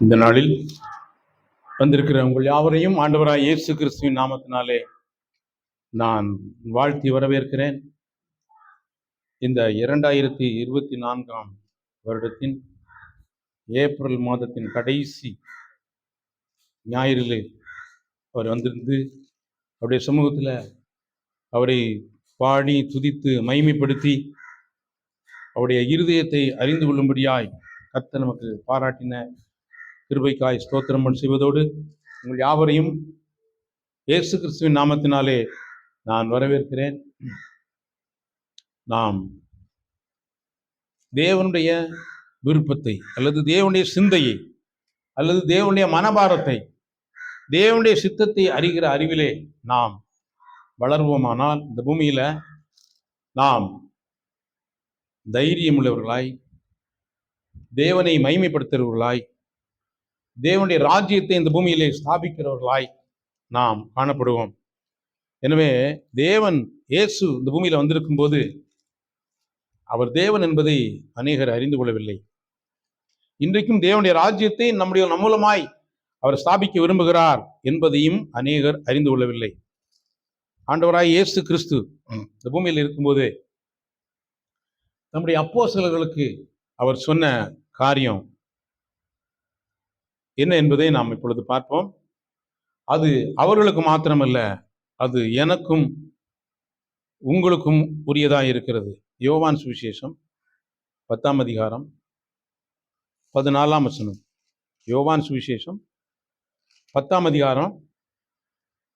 இந்த நாளில் வந்திருக்கிற உங்கள் யாவரையும் ஆண்டவராய் இயேசு கிறிஸ்துவின் நாமத்தினாலே நான் வாழ்த்தி வரவேற்கிறேன். இந்த இரண்டாயிரத்தி இருபத்தி நான்காம் வருடத்தின் ஏப்ரல் மாதத்தின் கடைசி ஞாயிறிலே அவர் வந்திருந்து அவருடைய சமூகத்தில் அவரை பாடி துதித்து மைமைப்படுத்தி அவருடைய இருதயத்தை அறிந்து கொள்ளும்படியாய் கத்தை நமக்கு பாராட்டின கிருபைக்காய் ஸ்தோத்திரம் செய்வதோடு உங்கள் யாவரையும் இயேசு கிறிஸ்துவின் நாமத்தினாலே நான் வரவேற்கிறேன். நாம் தேவனுடைய விருப்பத்தை அல்லது தேவனுடைய சிந்தையை அல்லது தேவனுடைய மனபாரத்தை தேவனுடைய சித்தத்தை அறிகிற அறிவிலே நாம் வளர்வோமானால் இந்த பூமியில் நாம் தைரியம் உள்ளவர்களாய் தேவனை மைமைப்படுத்துகிறவர்களாய் தேவனுடைய ராஜ்யத்தை இந்த பூமியிலே ஸ்தாபிக்கிறவர்களாய் நாம் காணப்படுவோம். எனவே தேவன் இயேசு இந்த பூமியில் வந்திருக்கும் போது அவர் தேவன் என்பதை அநேகர் அறிந்து கொள்ளவில்லை. இன்றைக்கும் தேவனுடைய ராஜ்யத்தை நம்முடைய நம்மூலமாய் அவர் ஸ்தாபிக்க விரும்புகிறார் என்பதையும் அநேகர் அறிந்து கொள்ளவில்லை. ஆண்டவராய் இயேசு கிறிஸ்து இந்த பூமியில் இருக்கும்போது நம்முடைய அப்போஸ்தலர்களுக்கு அவர் சொன்ன காரியம் என்ன என்பதை நாம் இப்பொழுது பார்ப்போம். அது அவர்களுக்கு மாத்திரமல்ல அது எனக்கும் உங்களுக்கும் உரியதாக இருக்கிறது. யோவான் சுவிசேஷம் பத்தாம் அதிகாரம் பதினாலாம் வசனம். யோவான் சுவிசேஷம் பத்தாம் அதிகாரம்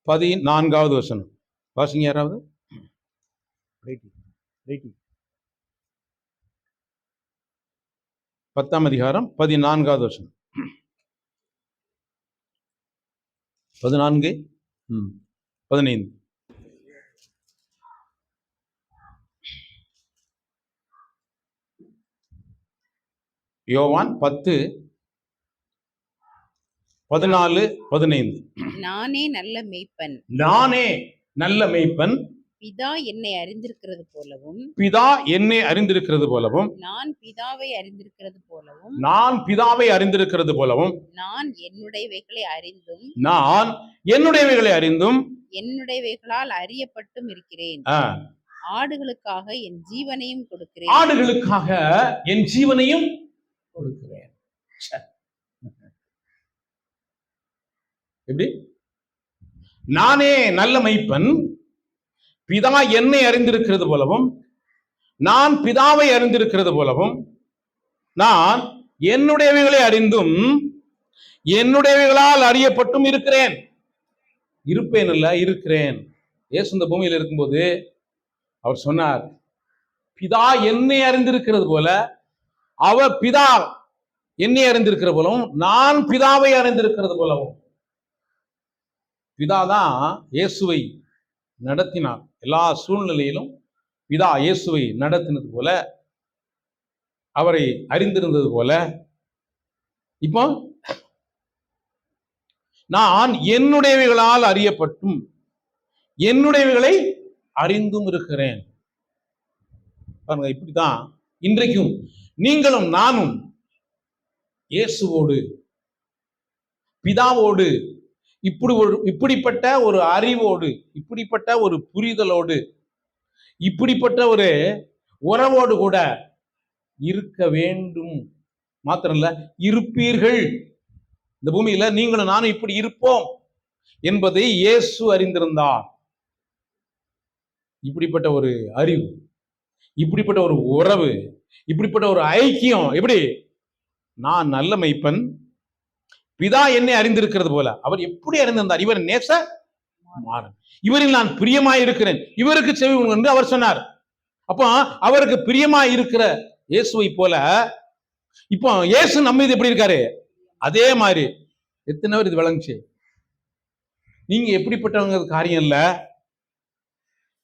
பதினான்காவது வசனம். வாசிங்க யாராவது? பத்தாம் அதிகாரம் பதினான்காவது வசனம். பதினான்கு? ம். பதினைந்து. யோவான் பத்து பதினாலு பதினைந்து. நானே நல்ல மேய்ப்பன். நானே நல்ல மேய்ப்பன். பிதா என்னை அறிந்திருக்கிறது போலவும் பிதா என்னை அறிந்திருக்கிறது போலவும் நான் பிதாவை அறிந்திருக்கிறது போலவும் நான் பிதாவை அறிந்திருக்கிறது போலவும் நான் என்னுடையவைகளை அறிந்தும் நான் என்னுடையவைகளை அறிந்தும் என்னுடையவைகளால் அறியப்பட்டும் இருக்கிறேன். ஆடுகளுக்காக என் ஜீவனையும் கொடுக்கிறேன். ஆடுகளுக்காக என் ஜீவனையும் கொடுக்கிறேன். எப்படி? நானே நல்ல மைப்பன் பிதா என்னை அறிந்திருக்கிறது போலவும் நான் பிதாவை அறிந்திருக்கிறது போலவும் நான் என்னுடையவைகளை அறிந்தும் என்னுடையவைகளால் அறியப்பட்டும் இருக்கிறேன். இருப்பேன் இல்ல இருக்கிறேன். ஏசு இந்த பூமியில் இருக்கும்போது அவர் சொன்னார் பிதா என்னை அறிந்திருக்கிறது போல அவர் பிதா என்னை அறிந்திருக்கிற போலவும் நான் பிதாவை அறிந்திருக்கிறது போலவும். பிதா தான் இயேசுவை நடத்தினார். எல்லா சூழ்நிலையிலும் பிதா இயேசுவை நடத்தினது போல அவரை அறிந்திருந்தது போல இப்போ நான் என்னுடையவைகளால் அறியப்பட்டும் என்னுடையவைகளை அறிந்தும் இருக்கிறேன். பாருங்க இப்படிதான் இன்றைக்கும் நீங்களும் நானும் இயேசுவோடு பிதாவோடு இப்படி ஒரு இப்படிப்பட்ட ஒரு அறிவோடு இப்படிப்பட்ட ஒரு புரிதலோடு இப்படிப்பட்ட ஒரு உறவோடு கூட இருக்க வேண்டும். மாத்திரம் இல்ல இருப்பீர்கள். இந்த பூமியில நீங்களும் நானும் இப்படி இருப்போம் என்பதை இயேசு அறிந்திருந்தார். இப்படிப்பட்ட ஒரு அறிவு இப்படிப்பட்ட ஒரு உறவு இப்படிப்பட்ட ஒரு ஐக்கியம் எப்படி? நான் நல்ல மைப்பன் பிதா என்னை அறிந்திருக்கிறது போல. அவர் எப்படி அறிந்திருந்தார்? இவர் நேச மாறன். இவரில் நான் பிரியமாய் இருக்கிறேன் இவருக்கு செவி என்று அவர் சொன்னார். அப்போ அவருக்கு பிரியமாய் இருக்கிற இயேசுவை போல இப்போ இயேசு நம்ம இது எப்படி இருக்காரு? அதே மாதிரி. எத்தனை பேர் இது விளங்குச்சு? நீங்க எப்படிப்பட்டவங்க காரியம் இல்ல.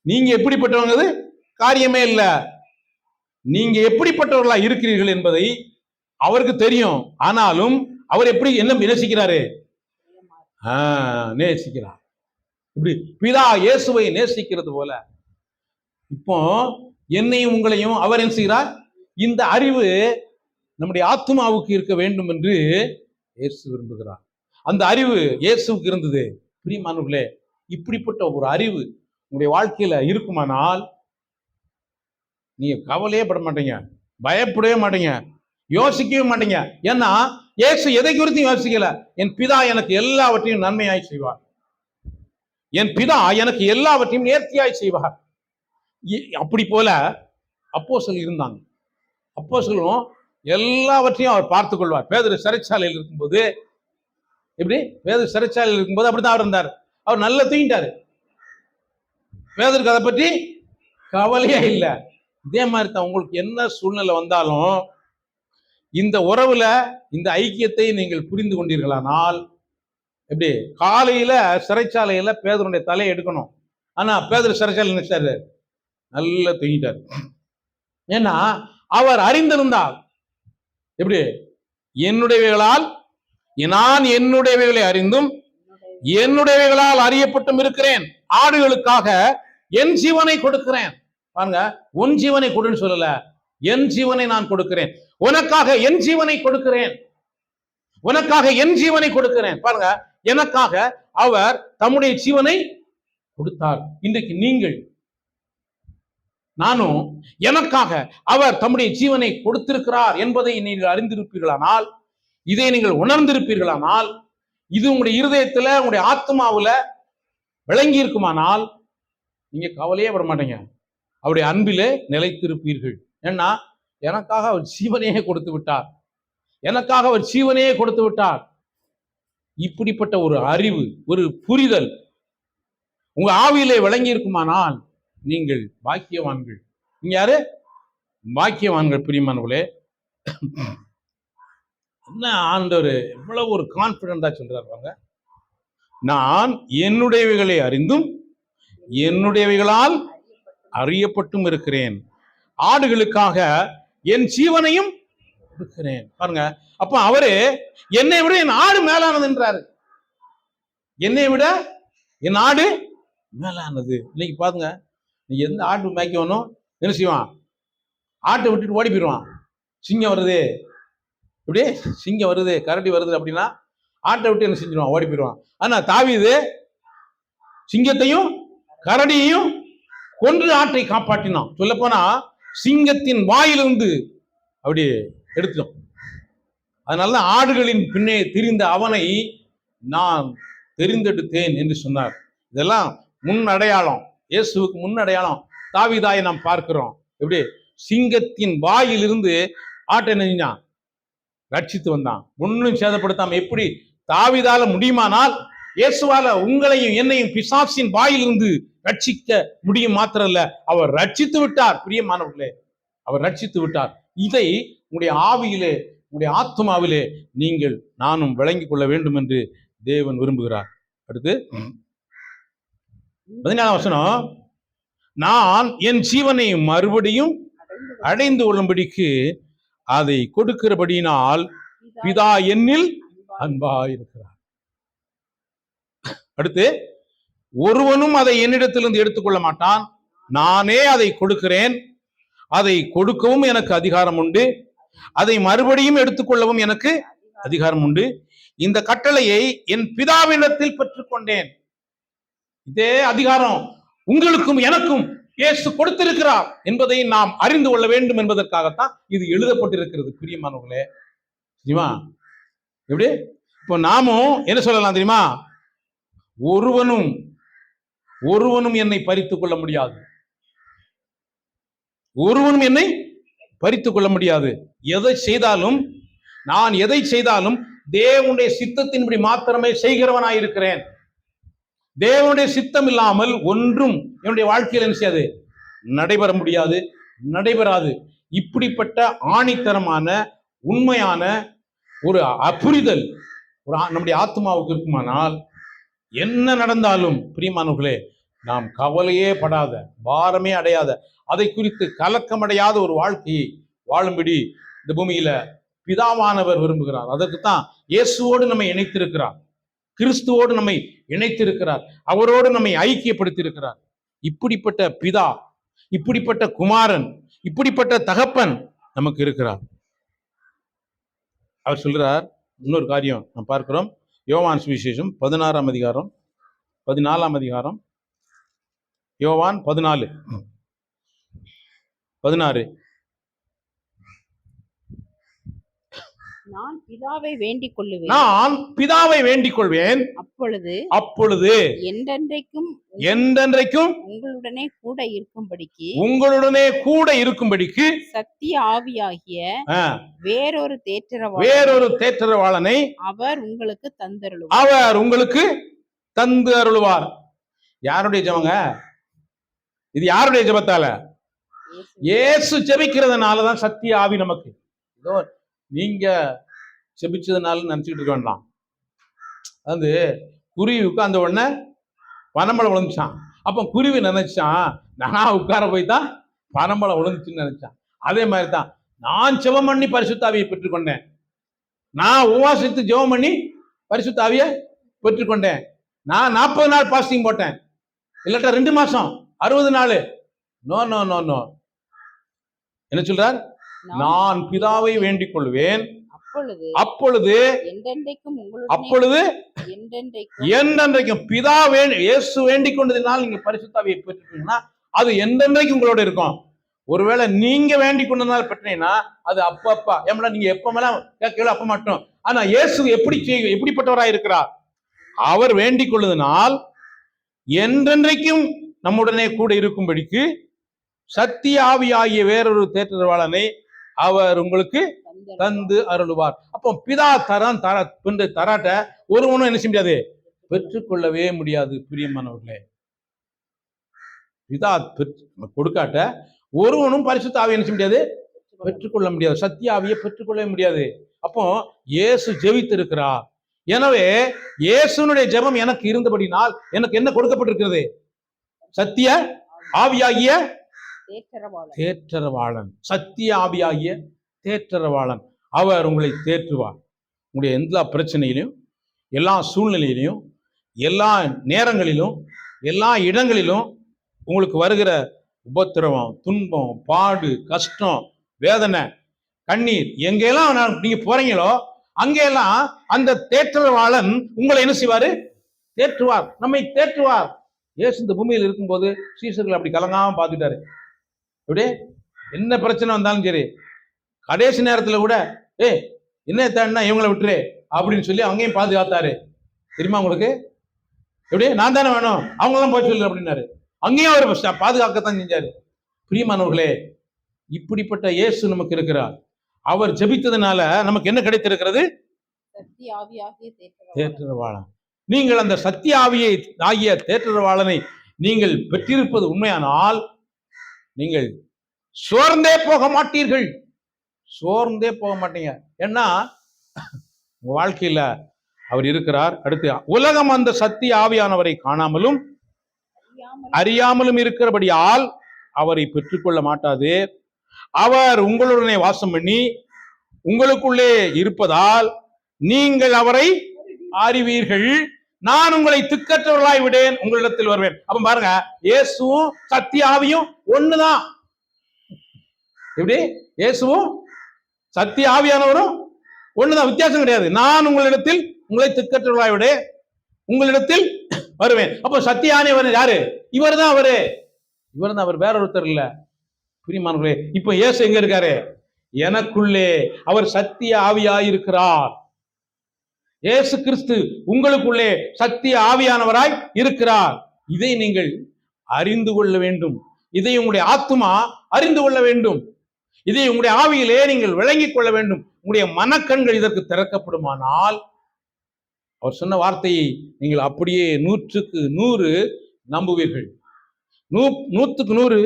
நீங்க எப்படிப்பட்டவங்க காரியமே இல்ல. நீங்க எப்படிப்பட்டவர்களா இருக்கிறீர்கள் என்பதை அவருக்கு தெரியும். ஆனாலும் அவர் எப்படி என்ன நேசிக்கிறாரு? ஆ, நேசிக்கிறார். இப்படி பிதா இயேசுவை நேசிக்கிறது போல. இப்போ என்னையும் உங்களையும் அவர் என்ன செய்கிறார்? இந்த அறிவு நம்முடைய ஆத்மாவுக்கு இருக்க வேண்டும் என்று இயேசு விரும்புகிறார். அந்த அறிவு இயேசுவுக்கு இருந்தது. பிரியமானவர்களே இப்படிப்பட்ட ஒரு அறிவு உங்களுடைய வாழ்க்கையில இருக்குமானால் நீங்க கவலையே பட மாட்டீங்க பயப்படவே மாட்டீங்க யோசிக்கவே மாட்டீங்க. ஏன்னா இயேசு எதை குறித்தும் யோசிக்கல? என் பிதா எனக்கு எல்லாவற்றையும் நன்மையாய் செய்வார். என் பிதா எனக்கு எல்லாவற்றையும் நேர்த்தியாய் செய்வார். இ- அப்படி போல அப்போஸ்தலர் இருந்தாங்க. அப்போஸ்தலரும் எல்லாவற்றையும் அவர் பார்த்து கொள்வார். பேதர் சிறைச்சாலையில் இருக்கும்போது எப்படி? பேதர் சிறைச்சாலையில் இருக்கும்போது அப்படிதான் அவர் இருந்தார். அவர் நல்லா தூங்கிட்டாரு. பேதருக்கு அதை பற்றி கவலையே இல்லை. இதே மாதிரி தான் உங்களுக்கு என்ன சூழ்நிலை வந்தாலும் இந்த உறவுல இந்த ஐக்கியத்தை நீங்கள் புரிந்து கொண்டீர்களானால் எப்படி? காலையில சிறைச்சாலையில பேதருடைய தலையை எடுக்கணும். ஆனா பேதர் சிறைச்சாலை நினைச்சாரு நல்லா தூங்கிட்டார். ஏன்னா அவர் அறிந்திருந்தார் எப்படி? என்னுடையவைகளால் நான் என்னுடையவைகளை அறிந்தும் என்னுடையவைகளால் அறியப்பட்டும் இருக்கிறேன். ஆடுகளுக்காக என் ஜீவனை கொடுக்கிறேன். பாருங்க உன் ஜீவனை கொடுன்னு சொல்லல. என் ஜீவனை நான் கொடுக்கிறேன். உனக்காக என் ஜீவனை கொடுக்கிறேன். உனக்காக என் ஜீவனை கொடுக்கிறேன். பாருங்க எனக்காக அவர் தம்முடைய ஜீவனை கொடுத்தார். இன்றைக்கு நீங்கள் நானும் எனக்காக அவர் தம்முடைய ஜீவனை கொடுத்திருக்கிறார் என்பதை நீங்கள் அறிந்திருப்பீர்களானால் இதை நீங்கள் உணர்ந்திருப்பீர்களானால் இது உங்களுடைய இருதயத்துல உங்களுடைய ஆத்மாவுல விளங்கி இருக்குமானால் நீங்க கவலையே பட மாட்டீங்க. அவருடைய அன்பிலே நிலைத்திருப்பீர்கள். ஏன்னா எனக்காக அவர் ஜீவனையே கொடுத்து விட்டார். எனக்காக அவர் ஜீவனையே கொடுத்து விட்டார். இப்படிப்பட்ட ஒரு அறிவு ஒரு புரிதல் உங்க ஆவியிலே விளங்கி இருக்குமானால் நீங்கள் பாக்கியவான்கள். நீங்க யாரு? பாக்கியவான்கள் பிரியமானவர்களே. என்ன ஆண்டவர் எவ்வளவு ஒரு கான்பிடண்டா சொல்றாருவாங்க நான் என்னுடையவைகளை அறிந்தும் என்னுடையவைகளால் அறியப்பட்டும் இருக்கிறேன். ஆடுகளுக்காக என் ஜீவனையும் கொடுக்கிறேன். பாருங்க. அப்ப அவரு என்னை விட என் ஆடு மேலானதுன்றாரு என்னை விட என் ஆடு மேலானது. இன்னைக்கு பாருங்க. நீ எந்த ஆட்டு மேய்க்கணும் என்ன செய்வான்? ஆட்டை விட்டுட்டு ஓடி போயிடுவான். சிங்கம் வருது. இப்படி சிங்கம் வருது கரடி வருது அப்படின்னா ஆட்டை விட்டு என்ன செஞ்சிருவான்? ஓடி போயிடுவான். ஆனா தாவிது சிங்கத்தையும் கரடியையும் கொன்று ஆட்டை காப்பாற்றினான். சொல்லப் போனா சிங்கத்தின் வாயிலிருந்து அப்படி எடுத்தோம் அதனாலதான் ஆடுகளின் பின்னே திரிந்த அவனை நான் தெரிந்தெடுத்தேன் என்று சொன்னார். இதெல்லாம் முன் அடையாளம். இயேசுவுக்கு முன் அடையாளம். தாவிதாயை நாம் பார்க்கிறோம். எப்படி? சிங்கத்தின் வாயிலிருந்து ஆட்டை நெஞ்சான் ரட்சித்து வந்தான். ஒன்றும் சேதப்படுத்தாம எப்படி? தாவிதால முடியுமானால் இயேசுவால உங்களையும் என்னையும் பிசாசின் வாயிலிருந்து ரட்சிக்க முடியும் மாத்திரம் இல்ல அவர் ரட்சித்து விட்டார். பிரியமானவர்களே அவர் ரட்சித்து விட்டார். இதை உங்களுடைய ஆவியிலே உங்களுடைய ஆத்மாவிலே நீங்கள் நானும் விளங்கி கொள்ள வேண்டும் என்று தேவன் விரும்புகிறார். அடுத்து பதினாலாம் வசனம் நான் என் ஜீவனை மறுபடியும் அடைந்து கொள்ளும்படிக்கு அதை கொடுக்கிறபடியினால் பிதா என்னில் அன்பாயிருக்கிறார். அடுத்து ஒருவனும் அதை என்னிடத்திலிருந்து எடுத்துக்கொள்ள மாட்டான். நானே அதை கொடுக்கிறேன். அதை கொடுக்கவும் எனக்கு அதிகாரம் உண்டு. அதை மறுபடியும் எடுத்துக்கொள்ளவும் எனக்கு அதிகாரம் உண்டு. இந்த கட்டளையை என் பிதாவினத்தில் பெற்றுக்கொண்டேன். இதே அதிகாரம் உங்களுக்கும் எனக்கும் இயேசு கொடுத்திருக்கிறார் என்பதை நாம் அறிந்து கொள்ள வேண்டும் என்பதற்காகத்தான் இது எழுதப்பட்டிருக்கிறது. பிரியமானவர்களே தெரியுமா? எப்படி? இப்போ நாமும் என்ன சொல்லலாம் தெரியுமா? ஒருவனும் ஒருவனும் என்னை பறித்துக் கொள்ள முடியாது. ஒருவனும் என்னை பறித்துக் கொள்ள முடியாது. எதை செய்தாலும் நான் எதை செய்தாலும் தேவனுடைய சித்தத்தின்படி மாத்திரமே செய்கிறவனாயிருக்கிறேன் தேவனுடைய சித்தம் இல்லாமல் ஒன்றும் என்னுடைய வாழ்க்கையில் என்ன செய்யாது? நடைபெற முடியாது நடைபெறாது. இப்படிப்பட்ட ஆணித்தரமான உண்மையான ஒரு அப்புரிதல் ஒரு நம்முடைய ஆத்மாவுக்கு இருக்குமானால் என்ன நடந்தாலும் பிரியமானவர்களே நாம் கவலையே படாத பாரமே அடையாத அதை குறித்து கலக்கம் அடையாத ஒரு வாழ்க்கையை வாழும்படி இந்த பூமியில பிதாவானவர் விரும்புகிறார். அதற்கு தான் இயேசுவோடு நம்மை இணைத்திருக்கிறார். கிறிஸ்துவோடு நம்மை இணைத்திருக்கிறார். அவரோடு நம்மை ஐக்கியப்படுத்தியிருக்கிறார். இப்படிப்பட்ட பிதா இப்படிப்பட்ட குமாரன் இப்படிப்பட்ட தகப்பன் நமக்கு இருக்கிறார். அவர் சொல்றார் இன்னொரு காரியம் நாம் பார்க்கிறோம். யோவான் சுவிசேஷம் பதினாறாம் அதிகாரம் பதினாலாம் அதிகாரம். யோவான் பதினாலு. பதினாறு. நான் பிதாவை வேண்டிக் கொள்ளுவேன். நான் பிதாவை வேண்டிக் கொள்வேன். அப்பொழுது அப்பொழுது என்றென்றைக்கும் என்றென்றைக்கும் உங்களுடனே கூட இருக்கும்படிக்கு உங்களுடனே கூட இருக்கும்படிக்கு சத்திய ஆவியாகிய வேறொரு தேற்றரவாளர் வேறொரு தேற்றரவாளனை அவர் உங்களுக்கு தந்தருளுவார். அவர் உங்களுக்கு தந்து அருளுவார் யாருடைய ஜெபங்க? இது யாருடைய ஜெபத்தால? இயேசு. ஜெபிக்கிறதுனால தான் சத்திய ஆவி நமக்கு. ஏதோ நீங்கள் செபிச்சதுனால நினச்சிக்கிட்டு இருக்க வேண்டாம். அது குருவி உட்கார்ந்த உடனே பனம்பழம் விழுந்துச்சான் அப்போ குருவி நினைச்சான் நான் உட்கார போய் தான் பனம்பழம் விழுந்துச்சுன்னு நினைச்சான். அதே மாதிரி தான் நான் ஜெபம் பண்ணி பரிசுத்தாவியை பெற்றுக்கொண்டேன் நான் உபவாசித்து ஜெபம் பண்ணி பரிசுத்தாவியை பெற்றுக்கொண்டேன் நான் நாற்பது நாள் பாஸ்டிங் போட்டேன். இல்லாட்டா ரெண்டு மாசம் அறுபது நாள். No no no no. என்ன சொல்றார்? நான் பிதாவை வேண்டிக் கொள்வேன் அப்பொழுது அப்பொழுது என்றென்றைக்கும் பிதா வேண்டி இயேசு வேண்டிக் கொண்டதினால் நீங்க பரிசுத்தாவியை பெற்றுட்டீங்கன்னா அது என்றென்றைக்கும் உங்களோட இருக்கும். ஒருவேளை நீங்க வேண்டிக் கொண்டதுனால பெற்றீங்கன்னா அது அப்பப்பா ஏமடா நீங்க எப்பமெல்லாம் கேட்கல அப்ப மட்டும். ஆனா இயேசு எப்படி செய்ய எப்படிப்பட்டவராய் இருக்கிறார்? அவர் வேண்டிக் கொள்வதனால் என்றென்றைக்கும் நம்முடனே கூட இருக்கும்படிக்கு சத்திய ஆவியாகிய வேறொரு தேற்றவாளனை அவர் உங்களுக்கு. தந்து அருளுவார். அப்போ பிதா தரம் தர பின்று தராட்ட ஒருவனும் என்ன செய்ய முடியாது? பெற்றுக்கொள்ளவே முடியாது பிரியமானவர்களே. பிதா பெற்று- கொடுக்காட்ட ஒருவனும் பரிசுத்த ஆவியை என்ன செய்ய முடியாது? பெற்றுக்கொள்ள முடியாது. சத்திய ஆவியை பெற்றுக்கொள்ளவே முடியாது. அப்போ இயேசு ஜெபித்திருக்கிறார். எனவே இயேசுனுடைய ஜெபம் எனக்கு இருந்தபடினால் எனக்கு என்ன கொடுக்கப்பட்டிருக்கிறது? சத்திய ஆவியாகிய தேற்றரவாளன். சத்திய ஆவியாகிய தேற்றரவாளன். அவர் உங்களை தேற்றுவார். உங்களுடைய எல்லா பிரச்சனையிலையும் எல்லா சூழ்நிலையிலையும் எல்லா நேரங்களிலும் எல்லா இடங்களிலும் உங்களுக்கு வருகிற உபத்திரவம் துன்பம் பாடு கஷ்டம் வேதனை கண்ணீர் எங்கெல்லாம் நீங்க போறீங்களோ அங்கெல்லாம் அந்த தேற்றவாளன் உங்களை என்ன செய்வாரு? தேற்றுவார். நம்மை தேற்றுவார். இயேசு இந்த பூமியில் இருக்கும்போது சீசர்கள் அப்படி கலங்காம பார்த்துட்டாரு. எப்படி? என்ன பிரச்சனை வந்தாலும் சரி. கடைசி நேரத்துல கூட ஏ என்ன தேடினா இவங்களை விட்டுரு அப்படின்னு சொல்லி அங்கேயும் பாதுகாத்தாரு. தெரியுமா உங்களுக்கு? எப்படி? நான் தானே வேணும். அவங்களாம் போய் சொல்லு அப்படின்னாரு. அங்கேயும் அவர் பாதுகாக்கத்தான் செஞ்சாரு. பிரியமானவர்களே இப்படிப்பட்ட இயேசு நமக்கு இருக்கிறார். அவர் ஜெபித்ததுனால நமக்கு என்ன கிடைத்திருக்கிறது? தேற்றரவாளன். நீங்கள் அந்த சத்திய ஆவியை ஆகிய தேற்றரவாளனை நீங்கள் பெற்றிருப்பது உண்மையானால் நீங்கள் சோர்ந்தே போக மாட்டீர்கள். சோர்ந்தே போக மாட்டீங்க. ஏன்னா உங்க வாழ்க்கையில அவர் இருக்கிறார். அடுத்து உலகம் அந்த சக்தி ஆவியானவரை காணாமலும் அறியாமலும் இருக்கிறபடியால் அவரை பெற்றுக்கொள்ள மாட்டாது. அவர் உங்களுடனே வாசம் பண்ணி உங்களுக்குள்ளே இருப்பதால் நீங்கள் அவரை அறிவீர்கள். நான் உங்களை திக்கற்றவர்களாய் விடேன் உங்களிடத்தில் வருவேன். அப்ப பாருங்க இயேசுவும் சத்திய ஆவியும் ஒண்ணுதான். எப்படி? இயேசுவும் சத்திய ஆவியானவரும் ஒண்ணுதான். வித்தியாசம் கிடையாது. நான் உங்களிடத்தில் உங்களை திக்கற்றவர்களாய் விடேன் உங்களிடத்தில் வருவேன். அப்போ சத்திய ஆணையவர் யாரு? இவர் தான் அவரு. இவர் தான் அவர். வேற ஒருத்தர் இல்ல. பிரியமானவர்களே இப்போ இயேசு எங்க இருக்காரு? எனக்குள்ளே. அவர் சத்திய இருக்கிறார் ஏசு இயேசு கிறிஸ்து உங்களுக்குள்ளே சத்திய ஆவியானவராய் இருக்கிறார். இதை நீங்கள் அறிந்து கொள்ள வேண்டும். இதை உங்களுடைய ஆத்துமா அறிந்து கொள்ள வேண்டும். இதை உங்களுடைய ஆவியிலே நீங்கள் விளங்கிக் கொள்ள வேண்டும். உங்களுடைய மனக்கண்கள் இதற்கு திறக்கப்படுமானால் அவர் சொன்ன வார்த்தையை நீங்கள் அப்படியே நூற்றுக்கு நூறு நம்புவீர்கள். நூ நூற்றுக்கு நூறு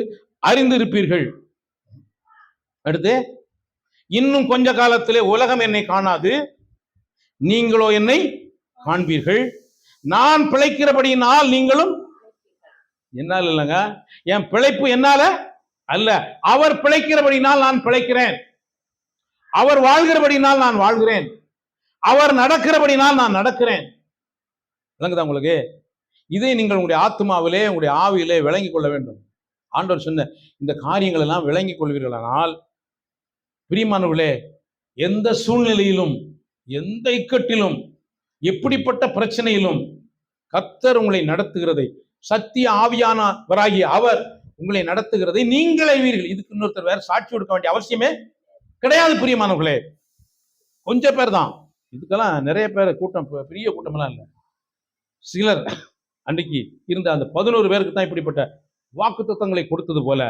அறிந்திருப்பீர்கள். அடுத்து இன்னும் கொஞ்ச காலத்திலே உலகம் என்னை காணாது. நீங்களோ என்னை காண்பீர்கள். நான் பிழைக்கிறபடியினால் நீங்களும் என்னால் இல்லைங்க. என் பிழைப்பு என்னால அல்ல. அவர் பிழைக்கிறபடினால் நான் பிழைக்கிறேன். அவர் வாழ்கிறபடினால் நான் வாழ்கிறேன். அவர் நடக்கிறபடினால் நான் நடக்கிறேன். விளங்குதா உங்களுக்கு? இதை நீங்கள் உங்களுடைய ஆத்மாவிலே உங்களுடைய ஆவியிலே விளங்கிக் கொள்ள வேண்டும். ஆண்டவர் சொன்ன இந்த காரியங்கள் எல்லாம் விளங்கிக் கொள்வீர்களானால் பிரியமானவர்களே எந்த சூழ்நிலையிலும் எந்த இக்கட்டிலும் எப்படிப்பட்ட பிரச்சனையிலும் கத்தர் உங்களை நடத்துகிறதை சத்திய ஆவியானவராகிய அவர் உங்களை நடத்துகிறதை நீங்கள் அறிவீர்கள். இதுக்கு இன்னொருத்தர் வேற சாட்சி கொடுக்க வேண்டிய அவசியமே கிடையாது பிரியமானவர்களே. கொஞ்சம் பேர் தான். இதுக்கெல்லாம் நிறைய பேர் கூட்டம் பெரிய கூட்டமெல்லாம் இல்லை. சிலர் அன்றைக்கு இருந்த அந்த பதினோரு பேருக்கு தான் இப்படிப்பட்ட வாக்குத்தத்தங்களை கொடுத்தது போல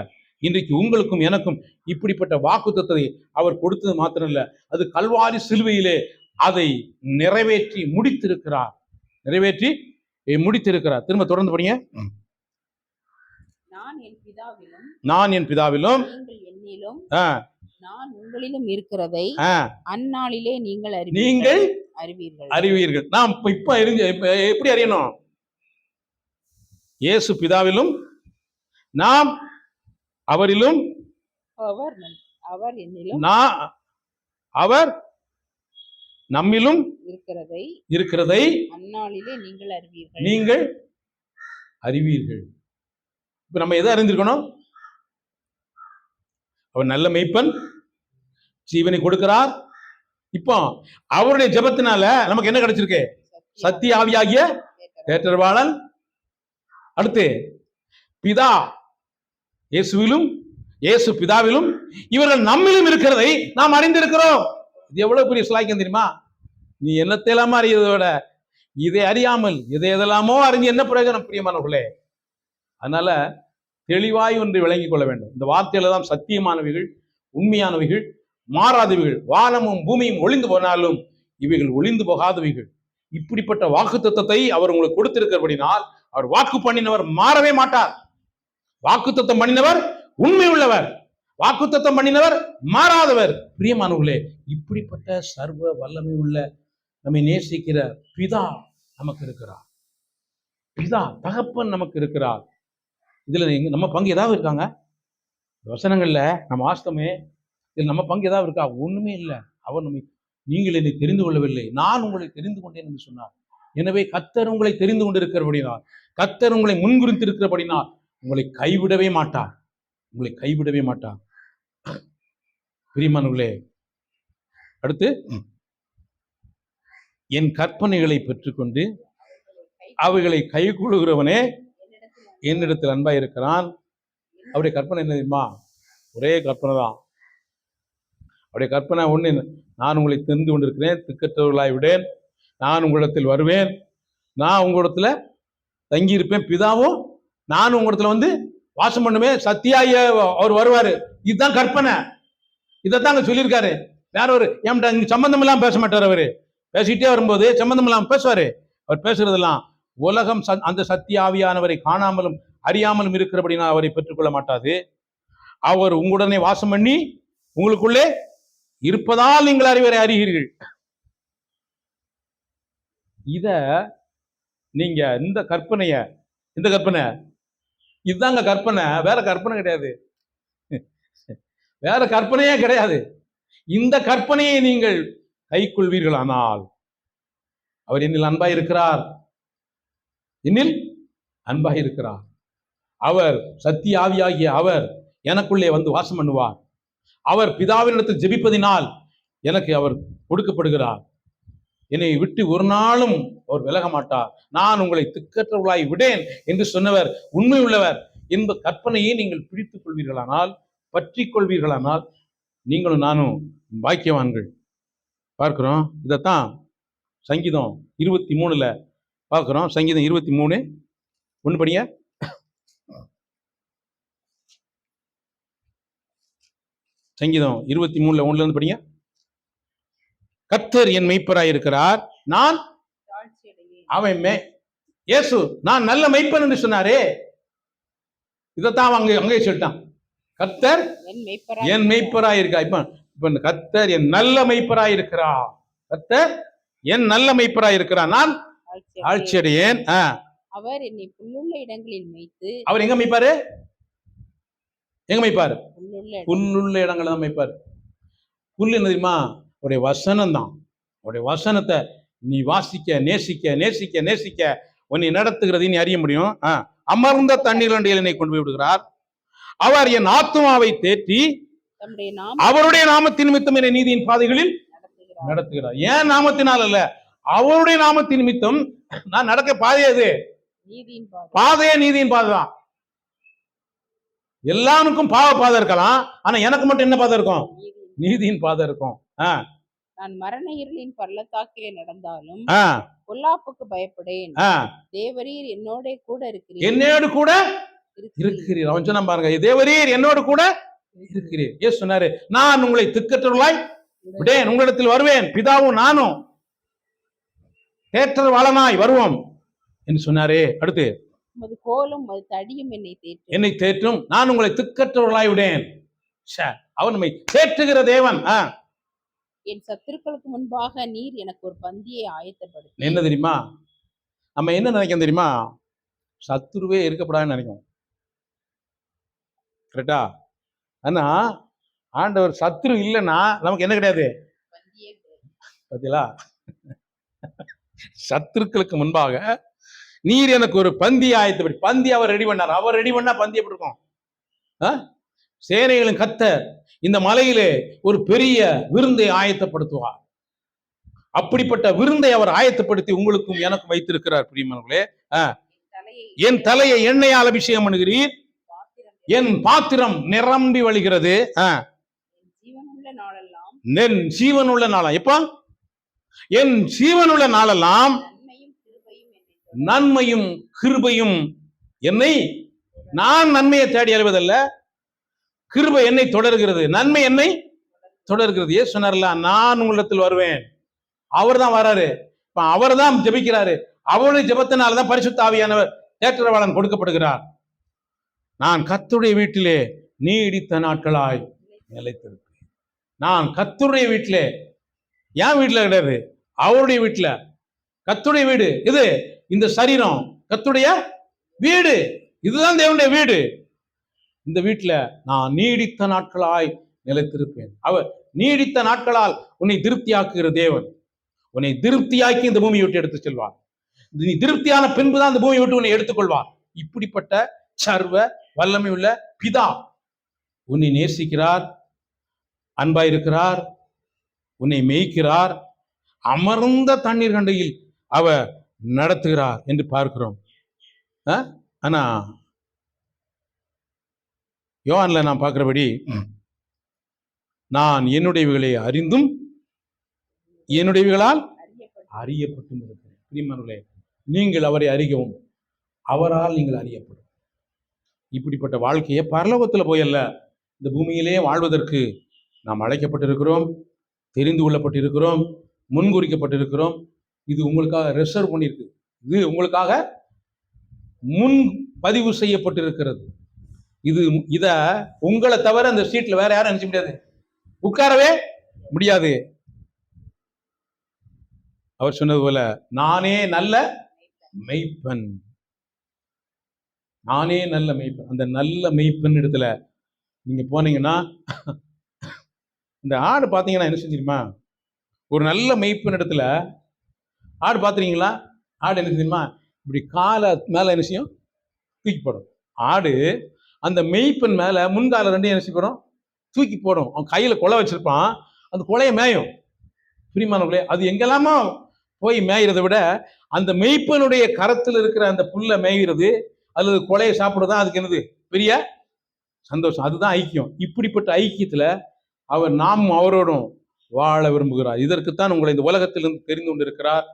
இன்றைக்கு உங்களுக்கும் எனக்கும் இப்படிப்பட்ட வாக்குத்தத்தத்தை அவர் கொடுத்தது மாத்திரம் இல்லை. அது கல்வாரி சிலுவையிலே அதை நிறைவேற்றி முடித்திருக்கிறார். நிறைவேற்றி eh, முடித்திருக்கிறார். திரும்ப தொடர்ந்து படிங்க. நான் என் பிதாவிலும் நான் உங்களிலும் இருக்கிறதை அந்நாளிலே நீங்கள் அறிவீர்கள். நீங்கள் அறிவீர்கள். அறிவீர்கள். நாம் இப்ப அறிஞ்ச எப்படி அறியணும்? இயேசு பிதாவிலும் நாம் அவரிலும் அவர் அவர் என்னிலும் நான் அவர் நம்மிலும் இருக்கிறதை இருக்கிறதை அந்நாளிலே நீங்கள் அறிவீர்கள். நீங்கள் அறிவீர்கள். இப்ப நம்ம எதை அறிந்திருக்கணும்? அவர் நல்ல மெய்ப்பன் ஜீவனை கொடுக்கிறார். இப்போ அவருடைய ஜெபத்தினால நமக்கு என்ன கிடைச்சிருக்கு? சத்திய ஆவியாகிய தேற்றர்வாளன். அடுத்து பிதா இயேசுவிலும் இயேசு பிதாவிலும் இவர்கள் நம்மிலும் இருக்கிறதை நாம் அறிந்திருக்கிறோம். இது எவ்வளவு பெரிய சிலாக்கியம் தெரியுமா? நீ என்னத்தையெல்லாம அறியறதை விட இதை அறியாமல் இதை எதெல்லாமோ அறிஞ்சு என்ன பிரயோஜனம் பிரியமானவர்களே அதனால தெளிவாய் ஒன்றை விளங்கிக் கொள்ள வேண்டும். இந்த வார்த்தையில தான் சத்தியமானவைகள் உண்மையானவைகள் மாறாதவைகள் வானமும் பூமியும் ஒளிந்து போனாலும் இவைகள் ஒளிந்து போகாதவைகள். இப்படிப்பட்ட வாக்குத்தத்தத்தை அவர் உங்களுக்கு கொடுத்திருக்கிறபடினால் அவர் வாக்கு பண்ணினவர் மாறவே மாட்டார். வாக்குத்தத்தம் பண்ணினவர் உண்மை உள்ளவர். வாக்குத்தத்தம் பண்ணினவர் மாறாதவர். பிரியமானவர்களே இப்படிப்பட்ட சர்வ வல்லமை உள்ள நம்மை நேசிக்கிற பிதா நமக்கு இருக்கிறார். பிதா தகப்பன் நமக்கு இருக்கிறார். இதுல நம்ம பங்கு ஏதாவது இருக்காங்க? வசனங்களில் வசனங்கள்ல நம்ம ஆஸ்தமே இதில் நம்ம பங்கு ஏதாவது இருக்கா? ஒண்ணுமே இல்லை. அவர் நம்மை நீங்கள் என்னை தெரிந்து கொள்ளவில்லை. நான் உங்களை தெரிந்து கொண்டேன் என்று சொன்னார். எனவே கத்தர் உங்களை தெரிந்து கொண்டிருக்கிறபடினால் கத்தர் உங்களை முன்குறித்திருக்கிறபடினால் உங்களை கைவிடவே மாட்டார். உங்களை கைவிடவே மாட்டார். பிரியமானவர்களே அடுத்து என் கற்பனைகளை பெற்றுக்கொண்டு அவைகளை கை கொள்கிறவனே என்னிடத்தில் அன்பா இருக்கிறான். அவருடைய கற்பனை என்ன தெரியுமா? ஒரே கற்பனை தான். அவருடைய கற்பனை ஒண்ணு நான் உங்களை தெரிந்து கொண்டிருக்கிறேன் திக்கற்றவர்களாய் விடேன். நான் உங்களிடத்தில் வருவேன். நான் உங்களிடத்துல தங்கி இருப்பேன் பிதாவும் நான் உங்களிடத்துல வந்து வாசம் பண்ணுவேன். சத்தியாய அவர் வருவாரு. இதுதான் கற்பனை. இதைத்தான் அங்க சொல்லியிருக்காரு. வேற ஒரு ஏன்டா இங்க சம்பந்தம் இல்லாம பேச மாட்டார் அவரு. பேசிக்கிட்டே வரும்போது சம்பந்தம் இல்லாமல் பேசுவாரு. அவர் பேசுறதெல்லாம் உலகம் அந்த சத்திய ஆவியானவரை காணாமலும் அறியாமலும் இருக்கிறபடினா அவரை பெற்றுக்கொள்ள மாட்டாது. அவர் உங்களுடனே வாசம் பண்ணி உங்களுக்குள்ளே இருப்பதால் நீங்கள் அறிவரை அறிகிறீர்கள். இத நீங்க இந்த கற்பனைய இந்த கற்பனை இதுதாங்க கற்பனை. வேற கற்பனை கிடையாது. வேற கற்பனையே கிடையாது. இந்த கற்பனையை நீங்கள் கைக்கொள்வீர்களானால். அவர் என்னில் அன்பாய் இருக்கிறார். என்னில் அன்பாய் இருக்கிறார். அவர் சத்திய ஆவியாகிய அவர் எனக்குள்ளே வந்து வாசம் பண்ணுவார். அவர் பிதாவினிடத்தில் ஜெபிப்பதினால் எனக்கு அவர் கொடுக்கப்படுகிறார். என்னை விட்டு ஒரு நாளும் அவர் விலக மாட்டார். நான் உங்களை திக்கற்றவர்களாய் விடேன் என்று சொன்னவர் உண்மை உள்ளவர் என்ப கற்பனையை நீங்கள் பிடித்துக் கொள்வீர்களானால் பற்றி கொள்வீர்களானால் நீங்களும் நானும் பாக்கியவான்கள். பார்க்கிறோம். இதைத்தான் சங்கீதம் இருபத்தி மூணுல பார்க்கிறோம். சங்கீதம் இருபத்தி மூணு. ஒன்று படிங்க. சங்கீதம் இருபத்தி மூணுல ஒண்ணுல இருந்து படிங்க. கர்த்தர் என் மெய்ப்பராய் இருக்கிறார் நான் அவன் மே இயேசு நான் நல்ல மெய்ப்பன் என்று சொன்னாரே. இதைத்தான் அங்கே அங்கே சொல்லிட்டான். கர்த்தர் என் மெய்ப்பராய் இருக்கா இப்ப இப்ப இந்த கர்த்தர் என் நல்ல மெய்ப்பராய் இருக்கிறா கர்த்தர் என் நல்ல மெய்ப்பராய் இருக்கிறா நான் தாழ்ச்சியடைவேன். ஆட்சியடையேன் ஆ, அவர் என்னை புல்லுள்ள இடங்களில் மேய்த்து அவர் எங்க மெய்ப்பாரு? எங்க மெய்ப்பாரு? புல்லுள்ள புல்லுள்ள இடங்களை தான் மெய்ப்பாரு. புல் என்ன தெரியுமா? அவருடைய வசனம் தான் அவருடைய வசனத்தை நீ வாசிக்க நேசிக்க நேசிக்க நேசிக்க உன்னை நடத்துகிறதை நீ அறிய முடியும். அமர்ந்த தண்ணீர் என்னை கொண்டு போய் விடுகிறார். அவர் என் ஆத்துமாவை தேற்றி அவருடைய நாமத்தின் நிமித்தம் என்னை நீதியின் பாதைகளில் நடத்துகிறார். ஏன் நாமத்தினால் அல்ல? அவருடைய நாமத்தின் நிமித்தம் நான் நடக்க பாதை அது. பாதையே நீதியின் பாதை தான் எல்லாருக்கும் பாவ பாதை இருக்கலாம். ஆனா எனக்கு மட்டும் என்ன பாதை இருக்கும்? நீதியின் பாதை. இருக்கும். ஆ, நான் மரண இருளின் பள்ளத்தாக்கிலே நடந்தாலும் பொல்லாப்புக்கு பயப்படேன். தேவரீர் என்னோட கூட இருக்கிறீர். என்னோடு கூட இருக்கிறீர். அவன் சொன்னான் பாருங்க தேவரீர் என்னோடு கூட இருக்கிறீர். ஏசு சொன்னாரு நான் உங்களை திக்கற்றவர்களாய் விடேன் உங்களிடத்தில் வருவேன் பிதாவும் நானும் தேற்றர் வளனாய் வருவோம். என்று சொன்னாரே. அடுத்து கோலும் தடியும் என்னை தேற்றும். என்னை தேற்றும் நான் உங்களை திக்கற்றவர்களாய் விடேன். அவர் நம்மை தேற்றுகிற தேவன் என் சத்துருக்களுக்கு முன்பாக நீர் எனக்கு ஒரு பந்தியை ஆயத்தப்படுத்தி என்ன தெரியுமா? நம்ம என்ன நினைக்கிறோம் தெரியுமா? சத்துருவே இருக்கப்படாதுன்னு நினைக்கும் கரெக்டா ஆனா ஆண்டவர் சத்துரு இல்லைன்னா நமக்கு என்ன கிடையாது? பார்த்தீங்களா சத்துருக்களுக்கு முன்பாக நீர் எனக்கு ஒரு பந்தி ஆயத்தப்படி பந்தி அவர் ரெடி பண்ணார். அவர் ரெடி பண்ணா பந்தி எப்படி இருக்கும்? ஆ? சேனைகளின் கத்தர் இந்த மலையிலே ஒரு பெரிய விருந்தை ஆயத்தப்படுத்துவார். அப்படிப்பட்ட விருந்தை அவர் ஆயத்தப்படுத்தி உங்களுக்கும் எனக்கும் வைத்திருக்கிறார் பிரியமானவர்களே. தலையை என் தலையை எண்ணெயால் அபிஷேகம் பண்ணுகிறீர். என் பாத்திரம் நிரம்பி வழிகிறது. ஆ, ஜீவனுள்ள நாளெல்லாம் என் ஜீவனுள்ள நாளா எப்போ? என் ஜீவனுள்ள நாளெல்லாம் நன்மையும் கிருபையும் என்னை நான் நன்மையை தேடி அறிவதல்ல கிருபை என்னை தொடர்கிறது. நன்மை என்னை தொடர்கிறது. ஏன் சொன்னார்ல நான் உங்களிடத்தில் வருவேன். அவர் தான் வராரு. இப்ப அவர் தான் ஜெபிக்கிறாரு. அவருடைய ஜெபத்தினால தான் பரிசுத்த ஆவியானவர் தேற்றரவாளன் கொடுக்கப்படுகிறார். நான் கத்துடைய வீட்டிலே நீடித்த நாட்களாய் நிலைத்திருப்பேன் நான் கத்துடைய வீட்டிலே என் வீட்டில் கிடையாது அவருடைய வீட்டில். கத்துடைய வீடு இது இந்த சரீரம். கத்துடைய வீடு இதுதான் தேவனுடைய வீடு. இந்த வீட்டில் நான் நீடித்த நாட்களாய் நிலைத்திருப்பேன். அவர் நீடித்த நாட்களால் உன்னை திருப்தியாக்குகிற தேவன். உன்னை திருப்தியாக்கி இந்த பூமியை விட்டு எடுத்து செல்வார். நீ திருப்தியான பின்பு தான் இந்த பூமியை விட்டு உன்னை எடுத்துக்கொள்வார் இப்படிப்பட்ட சர்வ வல்லமை உள்ள பிதா. உன்னை நேசிக்கிறார் அன்பாயிருக்கிறார் உன்னை மேய்க்கிறார் அமர்ந்த தண்ணீர் கண்டையில் அவர் நடத்துகிறார் என்று பார்க்கிறோம். ஆனா யோவான்ல நான் பார்க்கிறபடி நான் என்னுடையவைகளை அறிந்தும் என்னுடையவைகளால் அறியப்பட்டும். இருக்கிறேன் பிரியமானவர்களே நீங்கள் அவரை அறிகவும் அவரால் நீங்கள் அறியப்படும். இப்படிப்பட்ட வாழ்க்கையை பரலோகத்தில் போயல்ல. இந்த பூமியிலே வாழ்வதற்கு நாம் அழைக்கப்பட்டிருக்கிறோம் தெரிந்து கொள்ளப்பட்டிருக்கிறோம் முன்குறிக்கப்பட்டிருக்கிறோம். இது உங்களுக்காக ரிசர்வ் பண்ணியிருக்கு. இது உங்களுக்காக முன் பதிவு செய்யப்பட்டிருக்கிறது. இது இத உங்களை தவிர அந்த சீட்ல வேற யாரும் நினைச்ச முடியாது. உட்காரவே முடியாது. அவர் சொன்னது போல நானே நல்ல மெய்ப்பன். நானே நல்ல மெய்ப்பன் அந்த நல்ல மெய்ப்பன் இடத்துல நீங்கள் போனீங்கன்னா இந்த ஆடு பார்த்தீங்கன்னா என்ன செஞ்சிருமா ஒரு நல்ல மெய்ப்பன் இடத்துல ஆடு பார்த்துறீங்களா ஆடு என்ன செய்யுமா இப்படி காலை மேலே என்ன செய்யும்? தூக்கி போடும். ஆடு அந்த மெய்ப்பன் மேலே முன்கால ரெண்டையும் என்ன செய்யப்படும் தூக்கி போடும். அவன் கையில் கொலை வச்சிருப்பான். அந்த கொலையை மேயும். பிரிமானவர்களே அது எங்கெல்லாமோ போய் மேயிறதை விட அந்த மெய்ப்பனுடைய கரத்தில் இருக்கிற அந்த புல்லை மேய்கிறது அல்லது கொலையை சாப்பிடுறது தான் அதுக்கு என்னது? பெரிய சந்தோஷம். அதுதான் ஐக்கியம். இப்படிப்பட்ட ஐக்கியத்தில் அவர் நாம் அவரோடும் வாழ விரும்புகிறார். இதற்குத்தான் உங்களை இந்த உலகத்திலிருந்து தெரிந்து கொண்டிருக்கிறார்.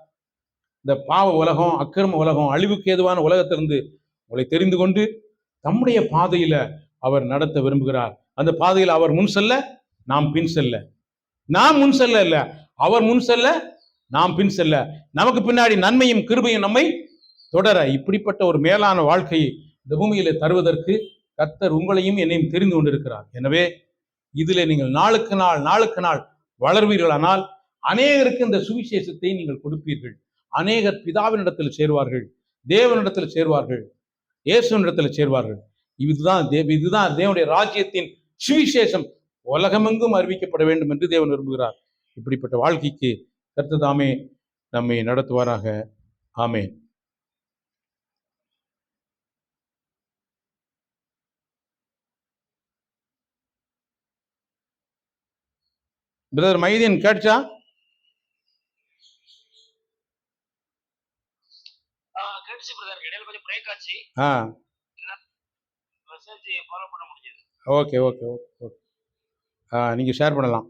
இந்த பாவ உலகம் அக்கிரம உலகம் அழிவுக்கு ஏதுவான உலகத்திலிருந்து உங்களை தெரிந்து கொண்டு தம்முடைய பாதையில அவர் நடத்த விரும்புகிறார். அந்த பாதையில் அவர் முன் செல்ல நாம் பின் செல்ல. நாம் முன் செல்ல இல்ல. அவர் முன் செல்ல நாம் பின் செல்ல. நமக்கு பின்னாடி நன்மையும் கிருபையும் நம்மை தொடர இப்படிப்பட்ட ஒரு மேலான வாழ்க்கையை இந்த பூமியில தருவதற்கு கர்த்தர் உங்களையும் என்னையும் தெரிந்து கொண்டிருக்கிறார். எனவே இதில் நீங்கள் நாளுக்கு நாள் நாளுக்கு நாள் வளர்வீர்களானால் அநேகருக்கு இந்த சுவிசேஷத்தை நீங்கள் கொடுப்பீர்கள். அநேகர் பிதாவினிடத்தில் சேருவார்கள் தேவனிடத்தில் சேருவார்கள் இயேசுவனிடத்தில் சேருவார்கள். இதுதான் தேவ இதுதான் தேவனுடைய ராஜ்யத்தின் சுவிசேஷம். உலகமெங்கும் அறிவிக்கப்பட வேண்டும் என்று தேவன் விரும்புகிறார். இப்படிப்பட்ட வாழ்க்கைக்கு கர்த்ததாமே நம்மை நடத்துவாராக. ஆமேன். பிரதர் மைதீன் கேட்டுச்சா? ஆ கேட்டுச்சு பிரதர் இடையில கொஞ்சம் பிரேக் ஆச்சு. ஆ. மெசேஜ் ஃபாலோ பண்ண முடிஞ்சது. ஓகே ஓகே ஓகே ஓகே ஆ நீங்கள் ஷேர் பண்ணலாம்.